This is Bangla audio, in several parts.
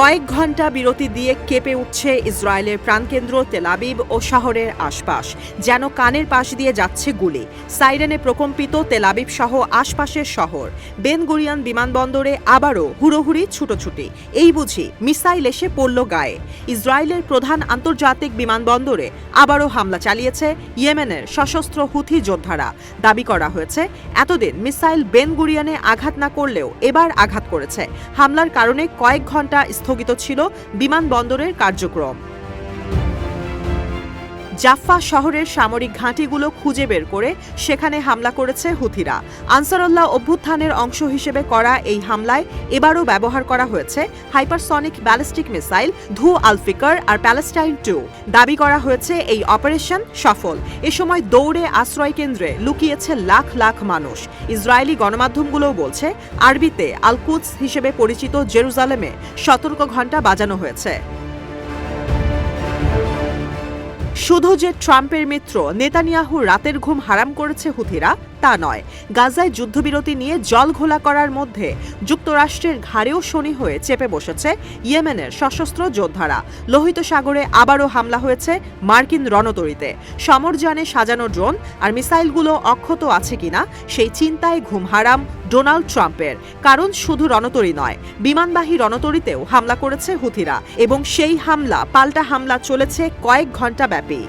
কয়েক ঘণ্টা বিরতি দিয়ে কেঁপে উঠছে ইসরায়েলের প্রাণকেন্দ্র তেলাবিব ও শহরের আশপাশ, যেন কানের পাশ দিয়ে যাচ্ছে গুলি। সাইরেনে প্রকম্পিত তেলাবিব সহ আশপাশের শহর। বেন গুরিয়ান বিমানবন্দরে আবারও হুড়োহুড়ি, ছুটোছুটি। এই বুঝি মিসাইল এসে পড়ল গায়ে। ইসরায়েলের প্রধান আন্তর্জাতিক বিমানবন্দরে আবারও হামলা চালিয়েছে ইয়েমেনের সশস্ত্র হুথি যোদ্ধারা। দাবি করা হয়েছে, এতদিন মিসাইল বেন গুরিয়ানে আঘাত না করলেও এবার আঘাত করেছে। হামলার কারণে কয়েক ঘণ্টা স্থগিত ছিল বিমানবন্দরের কার্যক্রম। জাফফা শহরের সামরিক ঘাঁটিগুলো খুঁজে বের করে সেখানে হামলা করেছে হুথিরা। আনসারুল্লাহ অভ্যুত্থানের অংশ হিসেবে করা এই হামলায় এবারও ব্যবহার করা হয়েছে হাইপারসনিক ব্যালিস্টিক মিসাইল, ধু আলফিকার আর প্যালেস্টাইন টু। দাবি করা হয়েছে এই অপারেশন সফল। এ সময় দৌড়ে আশ্রয় কেন্দ্রে লুকিয়েছে লাখ লাখ মানুষ। ইসরায়েলি গণমাধ্যমগুলোও বলছে, আরবিতে আলকুদস হিসেবে পরিচিত জেরুজালেমে সতর্ক ঘণ্টা বাজানো হয়েছে। শুধু যে ট্রাম্পের মিত্র নেতানিয়াহু রাতের ঘুম হারাম করেছে হুথিরা তা নয়। গাজায় যুদ্ধবিরতি নিয়ে জল ঘোলা করার মধ্যে যুক্তরাষ্ট্রের ঘাড়েও শনি হয়ে চেপে বসেছে ইয়েমেনের সশস্ত্র যোদ্ধারা। লোহিত সাগরে আবারও হামলা হয়েছে মার্কিন রণতরীতে। সমরযানে সাজানো ড্রোন আর মিসাইলগুলো অক্ষত আছে কিনা সেই চিন্তায় ঘুম হারাম ডোনাল্ড ট্রাম্পের। কারণ শুধু রণতরী নয়, বিমানবাহী রণতরীতেও হামলা করেছে হুথিরা এবং সেই হামলা, পাল্টা হামলা চলেছে কয়েক ঘণ্টা ব্যাপী।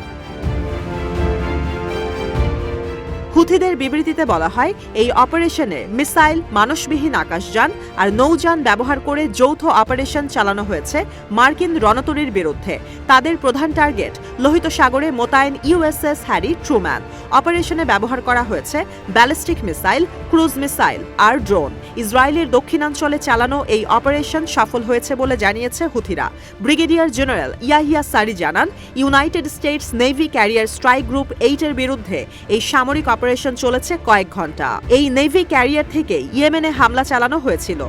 হুথিদের বিবৃতিতে বলা হয়, এই অপারেশনে মিসাইল মানুষবিহীন আকাশযান আর নৌযান ব্যবহার করে যৌথ অপারেশন চালানো হয়েছে মার্কিন রণতরীর বিরুদ্ধে। তাদের প্রধান টার্গেট, লোহিত সাগরে মোতায়েন ইউএসএস হ্যারি ট্রুম্যান। অপারেশনে ব্যবহার করা হয়েছে ব্যালিস্টিক মিসাইল, ক্রুজ মিসাইল আর ড্রোন। ইসরায়েলের দক্ষিণাঞ্চলে চালানো এই অপারেশন সফল হয়েছে বলে জানিয়েছে হুথিরা। ব্রিগেডিয়ার জেনারেল ইয়াহিয়া সারি জানান, United States navy carrier strike group এইটের বিরুদ্ধে এই সামরিক অপারেশন চলেছে কয়েক ঘণ্টা। এই নেভি ক্যারিয়ার থেকে ইয়েমেনে হামলা চালানো হয়েছিল।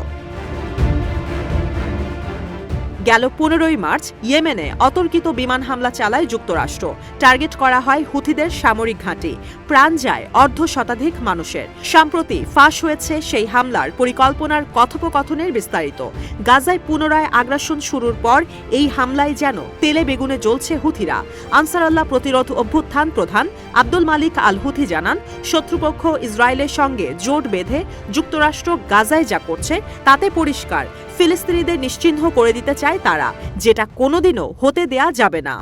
গেল পনেরোই মার্চ ইয়েমেনে অতর্কিত বিমান হামলা চালায় যুক্তরাষ্ট্র। টার্গেট করা হয় হুথিদের সামরিক ঘাঁটি। প্রাণ যায় অর্ধ শতাধিক মানুষের। সম্প্রতি ফাঁস হয়েছে সেই হামলার পরিকল্পনার কথোপকথনের বিস্তারিত। গাজায় পুনরায় আগ্রাসন শুরুর পর এই হামলায় যেন তেলে বেগুনে জ্বলছে হুথিরা। আনসারাল্লাহ প্রতিরোধ অভ্যুত্থান প্রধান আব্দুল মালিক আল হুথি জানান, শত্রুপক্ষ ইসরায়েলের সঙ্গে জোট বেঁধে যুক্তরাষ্ট্র গাজায় যা করছে তাতে পরিষ্কার। ফিলিস্তিনিদের নিশ্চিহ্ন করে দিতে চায় তারা যেটা কোনোদিনও হতে দেয়া যাবে না।